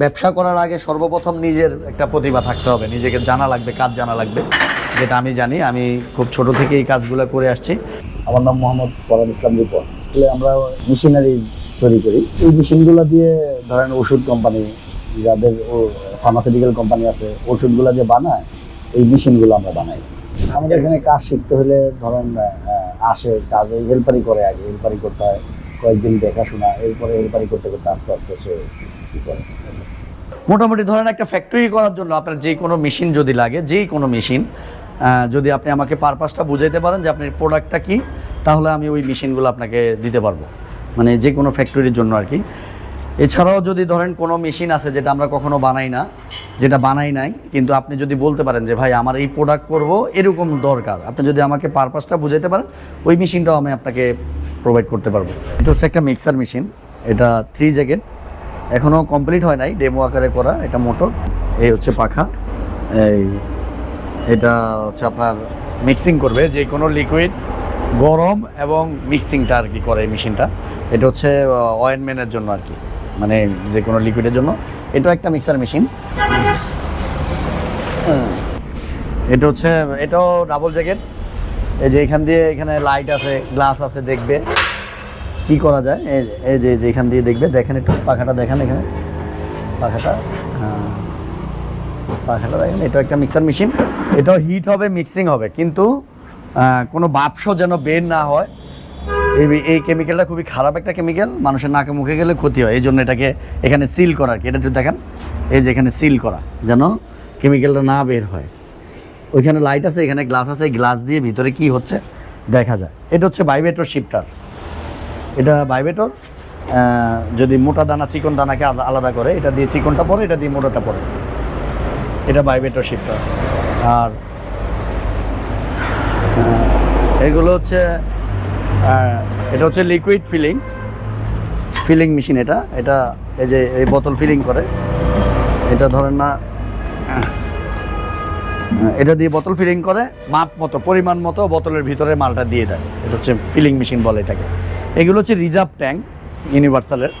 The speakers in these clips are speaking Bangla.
ব্যবসা করার আগে সর্বপ্রথম নিজের একটা প্রতিভা থাকতে হবে। নিজেকে জানা লাগবে, কাজ জানা লাগবে। যেটা আমি জানি, আমি খুব ছোট থেকে এই কাজগুলো করে আসছি। আমার নাম মোহাম্মদ ফরাদ ইসলাম রিপন। আমরা মেশিনারি তৈরি করি। এই মেশিনগুলো দিয়ে ধরেন ওষুধ কোম্পানি, যাদের ফার্মাসিউটিক্যাল কোম্পানি আছে, ওষুধগুলো যে বানায়, এই মেশিনগুলো আমরা বানাই। আমাদের এখানে কাজ শিখতে হলে ধরেন আসে, কাজ হেল্পারি করে আগে হেল্পারি করতে হয়। কয়েকদিন দেখাশোনা, এরপরে হেল্পারি করতে করতে আস্তে আস্তে সে করে? মোটামুটি ধরেন একটা ফ্যাক্টরি করার জন্য আপনার যে কোনো মেশিন যদি লাগে যেই কোনো মেশিন যদি আপনি আমাকে পারপাসটা বুঝাইতে পারেন যে আপনার প্রোডাক্টটা কি, তাহলে আমি ওই মেশিনগুলো আপনাকে দিতে পারব। মানে যে কোনো ফ্যাক্টরির জন্য আর কি এছাড়াও যদি ধরেন কোনো মেশিন আছে যেটা আমরা কখনো বানাই না, যেটা বানাই নাই, কিন্তু আপনি যদি বলতে পারেন যে, ভাই, আমার এই প্রোডাক্ট করব, এরকম দরকার। আপনি যদি আমাকে পারপাসটা বুঝাইতে পারেন, ওই মেশিনটাও আমি আপনাকে প্রোভাইড করতে পারব। এটা হচ্ছে একটা মিক্সার মেশিন এটা থ্রি জ্যাকেট এখনও কমপ্লিট হয় নাই ডেমো আকারে করা এটা মোটর এই হচ্ছে পাখা, এই এটা হচ্ছে আপনার মিক্সিং করবে, যে কোনো লিকুইড গরম এবং মিক্সিংটা আর কি করে এই মেশিনটা এটা হচ্ছে অয়েনমেন্টের জন্য আর কি মানে যে কোনো লিকুইডের জন্য। এটা একটা মিক্সার মেশিন এটা হচ্ছে, এটাও ডাবল জ্যাকেট এই যে এখান দিয়ে এখানে লাইট আছে গ্লাস আছে, দেখবে। কি করা যায়? এই এই যে যে এখান দিয়ে দেখবে। দেখেন একটু, পাখাটা দেখেন এখানে। পাখাটা হ্যাঁ। পাখাটা দেখেন এটা একটা মিক্সার মেশিন এটাও হিট হবে মিক্সিং হবে। কিন্তু কোনো বাপস যেন বের না হয়। এই এই কেমিক্যালটা খুবই খারাপ একটা কেমিক্যাল মানুষের নাকে মুখে গেলে ক্ষতি হয়। এই জন্য এটাকে এখানে সিল করা আর কি। এটা একটু দেখেন। এই যে এখানে সিল করা, যেন কেমিক্যালটা না বের হয়। ওইখানে লাইট আছে, এখানে গ্লাস আছে গ্লাস দিয়ে ভিতরে কি হচ্ছে? দেখা যায়। এটা হচ্ছে ভাইব্রেটর শিফটার এটা ভাইব্রেটর যদি মোটা দানা চিকন দানাকে আলা- আলাদা করে, এটা দিয়ে চিকনটা পড়ে এটা দিয়ে মোটাটা পড়ে এটা ভাইব্রেটর শিফটার আর, এগুলো হচ্ছে এটা হচ্ছে লিকুইড ফিলিং ফিলিং মেশিন এটা। এটা এই যে, এই বোতল ফিলিং করে। এটা ধরেন না এটা দিয়ে বোতল ফিলিং করে, মাপ মতো, পরিমাণ মতো বোতলের ভিতরে মালটা দিয়ে দেয়। এটা হচ্ছে ফিলিং মেশিন বলে এটাকে। এগুলো হচ্ছে রিজার্ভ ট্যাঙ্ক ইউনিভার্সালের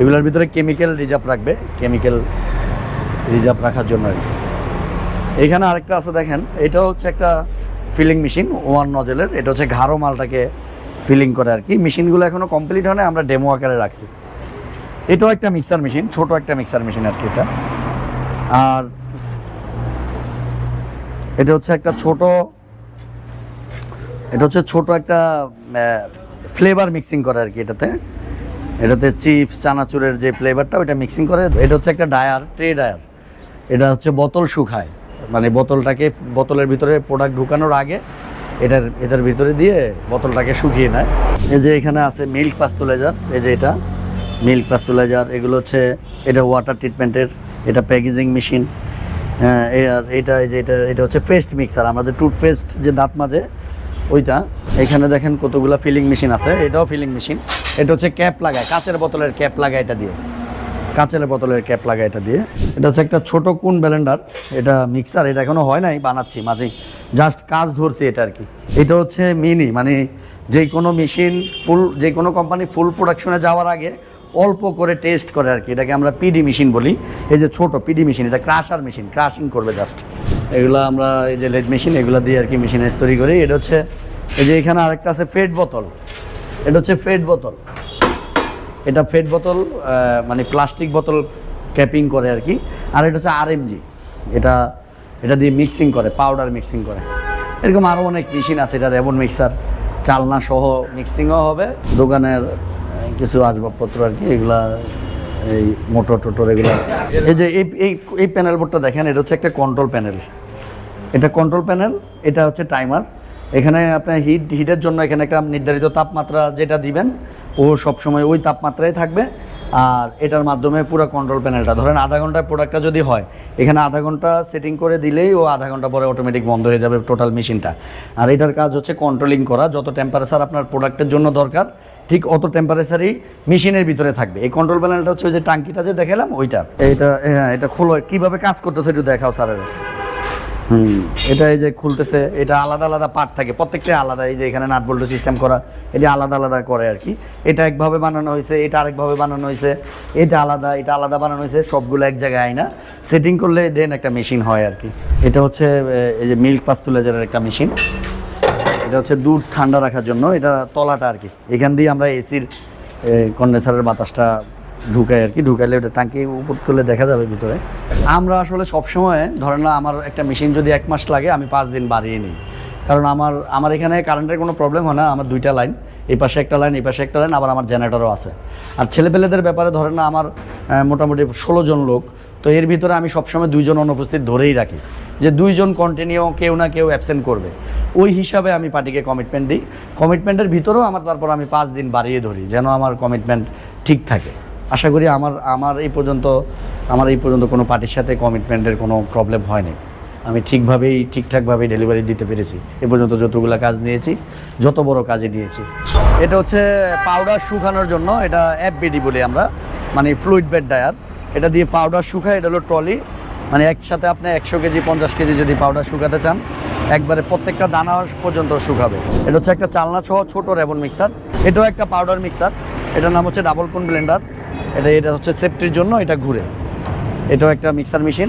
এগুলোর ভিতরে কেমিক্যাল রিজার্ভ রাখবে কেমিক্যাল রিজার্ভ রাখার জন্য এখানে আরেকটা আছে দেখেন, এটা হচ্ছে একটা ফিলিং মেশিন ওয়ান নজেলের এটা হচ্ছে ঘাড়ো মালটাকে ফিলিং করে আর কি। মেশিনগুলো এখনও কমপ্লিট হয় না আমরা ডেমো আকারে রাখছি। এটাও একটা মিক্সার মেশিন ছোট একটা মিক্সার মেশিন আর কি এটা। আর এটা হচ্ছে একটা ছোট, এটা হচ্ছে ছোট একটা ফ্লেভার মিক্সিং করে আর কি এটাতে। এটাতে চিপস চানাচুরের যে ফ্লেভারটা ওইটা মিক্সিং করে। এটা হচ্ছে একটা ডায়ার ট্রে ডায়ার এটা হচ্ছে বোতল শুকায়। মানে বোতলটাকে, বোতলের ভিতরে প্রোডাক্ট ঢুকানোর আগে এটার এটার ভিতরে দিয়ে বোতলটাকে শুকিয়ে নেয়। এই যে এখানে আছে মিল্ক পাস্তুলাইজার এই যে এটা। মিল্ক পাস্তুলাইজার এগুলো হচ্ছে, এটা ওয়াটার ট্রিটমেন্টের এটা প্যাকেজিং মেশিন হ্যাঁ এটা এই যে এটা এটা হচ্ছে পেস্ট মিক্সার আমাদের টুথপেস্ট যে দাঁত মাজে, ওইটা, এখানে দেখেন কতগুলো ফিলিং মেশিন আছে, এটাও ফিলিং মেশিন এটা হচ্ছে ক্যাপ লাগায়, কাঁচের বোতলের ক্যাপ লাগায় এটা দিয়ে, কাঁচের বোতলের ক্যাপ লাগায় এটা দিয়ে, এটা হচ্ছে একটা ছোট কোন ব্লেন্ডার এটা মিক্সার এটা এখনও হয় নাই, বানাচ্ছি মাঝেই জাস্ট কাজ ধরছি এটা আর কি এটা হচ্ছে মিনি মানে যে কোনো মেশিন ফুল যে কোনো কোম্পানি ফুল প্রোডাকশনে যাওয়ার আগে অল্প করে টেস্ট করে আর কি। এটাকে আমরা পিডি মেশিন বলি। এই যে ছোট পিডি মেশিন এটা ক্রাশার মেশিন ক্রাশিং করবে জাস্ট এগুলো আমরা এই যে লেড মেশিন এগুলো দিয়ে আর কি মেশিনাইজ তৈরি করি। এটা হচ্ছে, এই যে এখানে আরেকটা আছে ফেড বোতল এটা হচ্ছে ফেড বোতল এটা ফেড বোতল মানে প্লাস্টিক বোতল ক্যাপিং করে আর কি। আর এটা হচ্ছে আর আরএমজি এটা এটা দিয়ে মিক্সিং করে পাউডার মিক্সিং করে। এরকম আরও অনেক মেশিন আছে, এটা রেবন মিক্সার চালনা সহ মিক্সিংও হবে, দোকানের কিছু আসবাবপত্র আর কি, এগুলা, এই মোটর টোটর এগুলো। এই যে এই এই প্যানেল বোর্ডটা দেখেন, এটা হচ্ছে একটা কন্ট্রোল প্যানেল এটা কন্ট্রোল প্যানেল এটা হচ্ছে টাইমার এখানে আপনার হিট হিটের জন্য এখানে একটা নির্ধারিত তাপমাত্রা যেটা দিবেন, ও সবসময় ওই তাপমাত্রায় থাকবে। আর এটার মাধ্যমে পুরো কন্ট্রোল প্যানেলটা ধরেন আধা ঘন্টায় প্রোডাক্টটা যদি হয়, এখানে আধা ঘণ্টা সেটিং করে দিলেই ও আধা ঘণ্টা পরে অটোমেটিক বন্ধ হয়ে যাবে টোটাল মেশিনটা আর এটার কাজ হচ্ছে কন্ট্রোলিং করা, যত টেম্পারেচার আপনার প্রোডাক্টের জন্য দরকার ঠিক অত টেম্পারেচারই মেশিনের ভিতরে থাকবে। এই কন্ট্রোল প্যানেলটা হচ্ছে যে টাঙ্কিটা যে দেখালাম, ওইটা। এটা হ্যাঁ এটা খোলো, কীভাবে কাজ করতেছে একটু দেখাও স্যারের। হুম, এটা এই যে খুলতেছে, এটা আলাদা আলাদা পার্ট থাকে প্রত্যেকটা আলাদা, এই যে এখানে নাট বল্টু সিস্টেম করা, এটা আলাদা আলাদা করে আর কি। এটা একভাবে বানানো হয়েছে, এটা আরেকভাবে বানানো হয়েছে, এটা আলাদা এটা আলাদা বানানো হয়েছে, সবগুলো এক জায়গায় আয় না সেটিং করলে দেন একটা মেশিন হয় আর কি। এটা হচ্ছে এই যে মিল্ক পাস্তুলাইজারের একটা মেশিন এটা হচ্ছে দুধ ঠান্ডা রাখার জন্য। এটা তলাটা আর কি। এখান দিয়ে আমরা এসির কন্ডেন্সারের বাতাসটা ঢুকাই আর কি। ঢুকাইলে ওটা টাঙ্কি উপর তুলে দেখা যাবে ভিতরে। আমরা আসলে সবসময়, ধরেন না, আমার একটা মেশিন যদি এক মাস লাগে, আমি পাঁচ দিন বাড়িয়ে নিই। কারণ আমার আমার এখানে কারেন্টের কোনো প্রবলেম হয় না। আমার দুইটা লাইন এই পাশে একটা লাইন এই পাশে একটা লাইন আবার আমার জেনারেটরও আছে। আর ছেলেপেলেদের ব্যাপারে ধরেন না, আমার মোটামুটি ষোলো জন লোক তো এর ভিতরে আমি সবসময় দুইজন অনুপস্থিত ধরেই রাখি যে দুইজন কন্টিনিউ কেউ না কেউ অ্যাবসেন্ট করবে। ওই হিসাবে আমি পার্টিকে কমিটমেন্ট দিই। কমিটমেন্টের ভিতরেও আমার তারপর আমি পাঁচ দিন বাড়িয়ে ধরি যেন আমার কমিটমেন্ট ঠিক থাকে। আশা করি আমার আমার এই পর্যন্ত, আমার এই পর্যন্ত কোনো পার্টির সাথে কমিটমেন্টের কোনো প্রবলেম হয়নি। আমি ঠিকভাবেই, ঠিকঠাকভাবেই ডেলিভারি দিতে পেরেছি। এ পর্যন্ত যতগুলো কাজ নিয়েছি, যত বড় কাজে নিয়েছি। এটা হচ্ছে পাউডার শুকানোর জন্য, এটা এফবিডি বলি আমরা মানে ফ্লুইড বেড ডায়ার এটা দিয়ে পাউডার শুকায়, এটা হলো ট্রলি। মানে একসাথে আপনি একশো কেজি, পঞ্চাশ কেজি যদি পাউডার শুকাতে চান, একবারে প্রত্যেকটা দানা পর্যন্ত শুকাবে। এটা হচ্ছে একটা চালনা সহ ছোটো রেবন মিক্সার এটাও একটা পাউডার মিক্সার এটার নাম হচ্ছে ডাবল কোন ব্লেন্ডার এটা এটা হচ্ছে সেফটির জন্য এটা ঘুরে। এটাও একটা মিক্সার মেশিন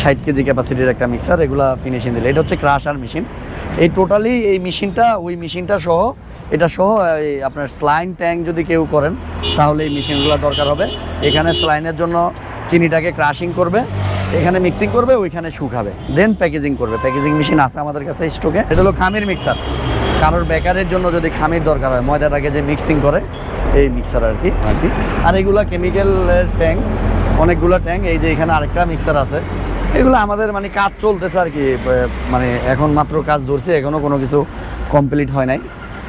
ষাট কেজি ক্যাপাসিটির একটা মিক্সার এগুলা ফিনিশিং দিলে। এটা হচ্ছে ক্রাশার মেশিন এই টোটালি এই মেশিনটা, ওই মেশিনটা সহ, এটা সহ আপনার স্লাইন ট্যাঙ্ক যদি কেউ করেন, তাহলে এই মেশিনগুলো দরকার হবে। এখানে স্লাইনের জন্য চিনিটাকে ক্রাশিং করবে, এখানে মিক্সিং করবে, ওইখানে শুকাবে। দেন প্যাকেজিং করবে। প্যাকেজিং মেশিন আছে আমাদের কাছে স্টকে এটা হলো খামির মিক্সার কারোর বেকারের জন্য যদি খামির দরকার হয় ময়দাটাকে যে মিক্সিং করে, এই মিক্সার আর কি আর কি। আর এগুলা কেমিক্যালের ট্যাঙ্ক অনেকগুলো ট্যাঙ্ক এই যে এখানে আরেকটা মিক্সার আছে। এগুলো আমাদের মানে কাজ চলতেছে আর কি মানে এখন মাত্র কাজ ধরছে এখনও কোনো কিছু কমপ্লিট হয় নাই।